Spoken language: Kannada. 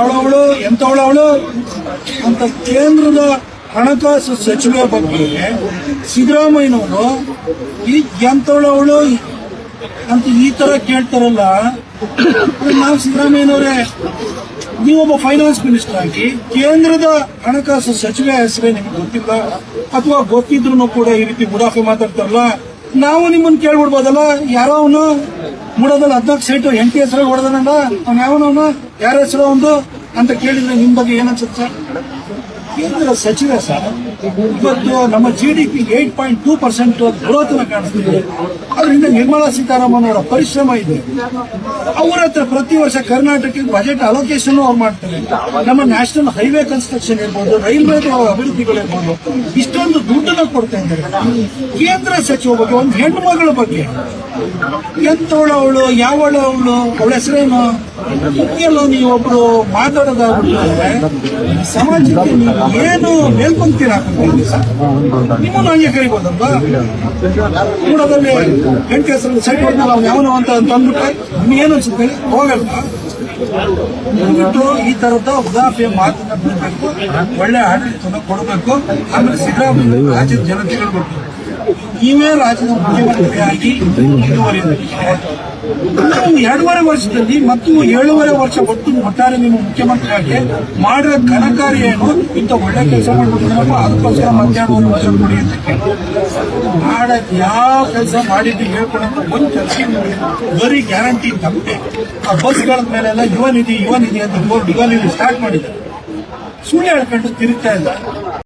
ಅವಳವಳು ಎಂತವಳವಳು ಅಂತ ಕೇಂದ್ರದ ಹಣಕಾಸು ಸಚಿವೆ ಬಗ್ಗೆ ಸಿದ್ದರಾಮಯ್ಯನವರು, ಈ ಎಂತವಳವಳು ಅಂತ ಈ ತರ ಕೇಳ್ತಾರಲ್ಲ ನಾವು ಸಿದ್ದರಾಮಯ್ಯನವರೇ ನೀವೊಬ್ಬ ಫೈನಾನ್ಸ್ ಮಿನಿಸ್ಟರ್ ಆಗಿ ಕೇಂದ್ರದ ಹಣಕಾಸು ಸಚಿವೆ ಹೆಸರೇ ನಿಮ್ಗೆ ಗೊತ್ತಿಲ್ಲ, ಅಥವಾ ಗೊತ್ತಿದ್ರು ಕೂಡ ಈ ರೀತಿ ಬುಡಾಫೆ ಮಾತಾಡ್ತಾರಲ್ಲ, ನಾವು ನಿಮ್ಮನ್ನು ಕೇಳ್ಬಿಡ್ಬೋದಲ್ಲ, ಯಾರೋ ಮೂಡೋದಲ್ಲಿ ಹದಿನಾಲ್ಕು ಸೀಟು ಎನ್ ಟಿ ಹೆಸರಲ್ಲಿ ಹೊಡೆದನಲ್ಲ, ಅವ್ನು ಯಾವನವನು ಯಾರ ಹೆಸರು ಒಂದು ಅಂತ ಕೇಳಿದ್ರೆ ನಿಮ್ ಬಗ್ಗೆ ಏನನ್ಸುತ್ತೆ ಸರ್ ಕೇಂದ್ರ ಸಚಿವ ಸರ್, ಇವತ್ತು ನಮ್ಮ G D P eight point two percent growth ಕಾಣಿಸ್ತಿದೆ. ಅದರಿಂದ ನಿರ್ಮಲಾ ಸೀತಾರಾಮನ್ ಅವರ ಪರಿಶ್ರಮ ಇದೆ. ಅವರ ಹತ್ರ ಪ್ರತಿ ವರ್ಷ ಕರ್ನಾಟಕಕ್ಕೆ ಬಜೆಟ್ ಅಲೋಕೇಶನ್ ಅವ್ರು ಮಾಡ್ತಾರೆ. ನಮ್ಮ ನ್ಯಾಷನಲ್ ಹೈವೇ ಕನ್ಸ್ಟ್ರಕ್ಷನ್ ಇರ್ಬೋದು ರೈಲ್ವೆ ಅಭಿವೃದ್ಧಿಗಳಿರ್ಬೋದು, ಇಷ್ಟೊಂದು ದುಡ್ಡನ್ನ ಕೊಡ್ತಾ ಇದ್ದಾರೆ. ಕೇಂದ್ರ ಸಚಿವ ಬಗ್ಗೆ, ಒಂದು ಹೆಣ್ಣು ಮಗಳ ಬಗ್ಗೆ. ಎಂತವಳು ಅವಳು, ಯಾವಳು ಅವಳು, ಅವಳ ಹೆಸರೇನು? ಎಲ್ಲ ನೀವೊಬ್ರು ಮಾತಾಡೋದಾಗ್ಬಿಟ್ರೆ ಸಮಾಜಕ್ಕೆ ನೀವು ಏನು ಸರ್. ನಿಮ್ಮನ್ನು ಹಂಗೆ ಕರಿಬೋದಲ್ವಾ? ಕೂಡದಲ್ಲಿ ಗಂಟೆ ಹೆಸರಲ್ಲಿ ಸೈಟ್ ಯಾವನು ಅಂತ ಅಂತ ನಿಮ್ಗೆ ಏನು ಅನ್ಸುತ್ತೆ ಹೋಗಲ್ಲ ದಯವಿಟ್ಟು ಈ ತರದ ಉದಾಫೆ ಮಾತನ್ನ ಬಿಡಬೇಕು, ಒಳ್ಳೆ ಆಡಳಿತವನ್ನು ಕೊಡಬೇಕು, ಆಮೇಲೆ ಸಿದ್ದರಾಮಯ್ಯ ರಾಜ್ಯದ ಜನತೆಗಳು ಗೊತ್ತು ನೀವೇ ರಾಜ್ಯದ ಮುಖ್ಯಮಂತ್ರಿಯಾಗಿ ಮುಂದುವರಿಯಬೇಕು ನೀವು ಎರಡೂವರೆ ವರ್ಷದಲ್ಲಿ ಮತ್ತು ಏಳೂವರೆ ವರ್ಷ ಒಟ್ಟು ಒಟ್ಟಾರೆ ನಿಮ್ಮ ಮುಖ್ಯಮಂತ್ರಿಯಾಗಿ ಮಾಡಿದ ಘನಕಾರ್ಯ ಏನು? ಇಂಥ ಒಳ್ಳೆ ಕೆಲಸ ಮಾಡ್ಬಿಟ್ಟಿದ್ರಪ್ಪ ಅದಕ್ಕೋಸ್ಕರ ಮಧ್ಯಾಹ್ನ ಒಂದು ವರ್ಷ ಕೊಡಿ ಅಂತ. ಮಾಡಕ್ ಯಾವ ಕೆಲಸ ಮಾಡಿದ್ದು ಹೇಳ್ಕೊಳಂತ ಒಂದು ಕೆಲಸ ಬರೀ ಗ್ಯಾರಂಟಿ ತಪ್ಪೆ. ಆ ಬಸ್ಗಳ ಮೇಲೆಲ್ಲ ಯುವ ನಿಧಿ ಯುವ ನಿಧಿ ಅಂತ ಬೋರ್ಡ್ ಯುವ ಸ್ಟಾರ್ಟ್ ಮಾಡಿದ್ದಾರೆ ಸುಳ್ಳು ಹೇಳ್ಕೊಂಡು ತಿರುಗ್ತಾ ಇಲ್ಲ.